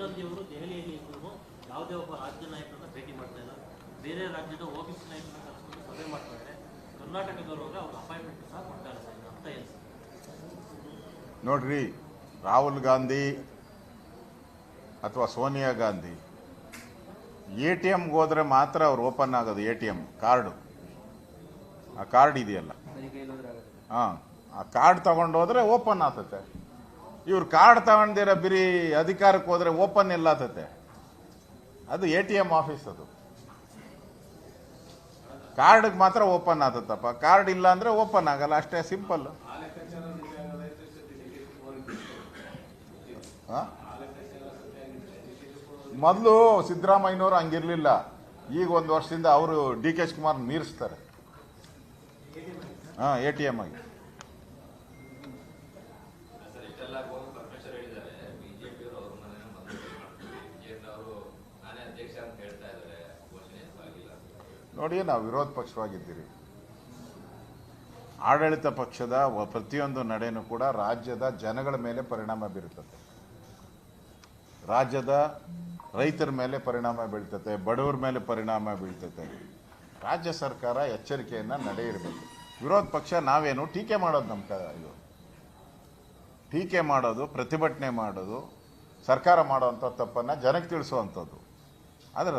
ಗಾಂಧಿ ಅವರು ದೆಹಲಿಯಲ್ಲಿ ಇದ್ದರೂ ಯಾವುದೇ ಒಬ್ಬ ರಾಜ್ಯ ನಾಯಕರನ್ನ ಭೇಟಿ ಮಾಡ್ತಾ ಇಲ್ಲ. ಬೇರೆ ರಾಜ್ಯದ ಓಬಿಸಿ ನಾಯಕರನ್ನ ಕರೆಸ್ಕೊಂಡು ಸಭೆ ಮಾಡ್ತಾ ಇದ್ದಾರೆ. ಕರ್ನಾಟಕದವ್ರಿಗೆ ಅವ್ರ ಅಪಾಯಿಂಟ್ಮೆಂಟ್ ಸಹ ಕೊಡ್ತಾ ಇಲ್ಲ ಸರ್ ಅರ್ಥ ಏನು ಸರ್ ನೋಡ್ರಿ ರಾಹುಲ್ ಗಾಂಧಿ ಅಥವಾ ಸೋನಿಯಾ ಗಾಂಧಿ ಎ ಟಿ ಎಮ್ಗೆ ಹೋದರೆ ಮಾತ್ರ ಅವ್ರು ಓಪನ್ ಆಗೋದು ಎ ಟಿ ಎಂ ಕಾರ್ಡು. ಆ ಕಾರ್ಡ್ ಇದೆಯಲ್ಲ? ಹಾಂ ಆ ಕಾರ್ಡ್ ತಗೊಂಡು ಹೋದ್ರೆ ಓಪನ್ ಆಗ್ತತೆ. ಇವ್ರು ಕಾರ್ಡ್ ತಗೊಂಡಿರ ಬಿರಿ ಅಧಿಕಾರಕ್ಕೆ ಹೋದ್ರೆ ಓಪನ್ ಎಲ್ಲಾತತೆ ಅದು ಎ ಟಿ ಎಂ ಆಫೀಸ್ ಅದು. ಕಾರ್ಡ್ಗೆ ಮಾತ್ರ ಓಪನ್ ಆತತ್ತಪ್ಪ. ಕಾರ್ಡ್ ಇಲ್ಲ ಅಂದ್ರೆ ಓಪನ್ ಆಗಲ್ಲ, ಅಷ್ಟೇ ಸಿಂಪಲ್. ಮೊದಲು ಸಿದ್ದರಾಮಯ್ಯನವರು ಹಂಗಿರ್ಲಿಲ್ಲ. ಈಗ ಒಂದು ವರ್ಷದಿಂದ ಅವರು ಡಿ ಕೆ ಶಿವಕುಮಾರ್ ಮೀರಿಸ್ತಾರೆ. ಹಾಂ ಎ ಟಿ ಎಂ ಆಗಿ. ಹೇಳಿದ್ದಾರೆ. ಅವ್ರ ಮನೆ ಬಿಜೆಪಿ ಅವರು ನಾನೇ ಅಧ್ಯಕ್ಷ ಅಂತ ಹೇಳ್ತಾ ಇದ್ದಾರೆ. ನೋಡಿ, ನಾವು ವಿರೋಧ ಪಕ್ಷವಾಗಿದ್ದೀರಿ. ಆಡಳಿತ ಪಕ್ಷದ ಪ್ರತಿಯೊಂದು ನಡೆನೂ ಕೂಡ ರಾಜ್ಯದ ಜನಗಳ ಮೇಲೆ ಪರಿಣಾಮ ಬೀರುತ್ತದೆ ರಾಜ್ಯದ ರೈತರ ಮೇಲೆ ಪರಿಣಾಮ ಬೀಳ್ತತೆ, ಬಡವರ ಮೇಲೆ ಪರಿಣಾಮ ಬೀಳ್ತತೆ. ರಾಜ್ಯ ಸರ್ಕಾರ ಎಚ್ಚರಿಕೆಯನ್ನು ನಡೆಯಿರಬೇಕು ವಿರೋಧ ಪಕ್ಷ ನಾವೇನು ಟೀಕೆ ಮಾಡೋದು ನಮ್ಮ ಇದು? ಟೀಕೆ ಮಾಡೋದು ಪ್ರತಿಭಟನೆ ಮಾಡೋದು ಸರ್ಕಾರ ಮಾಡೋವಂಥ ತಪ್ಪನ್ನು ಜನಕ್ಕೆ ತಿಳಿಸುವಂಥದ್ದು.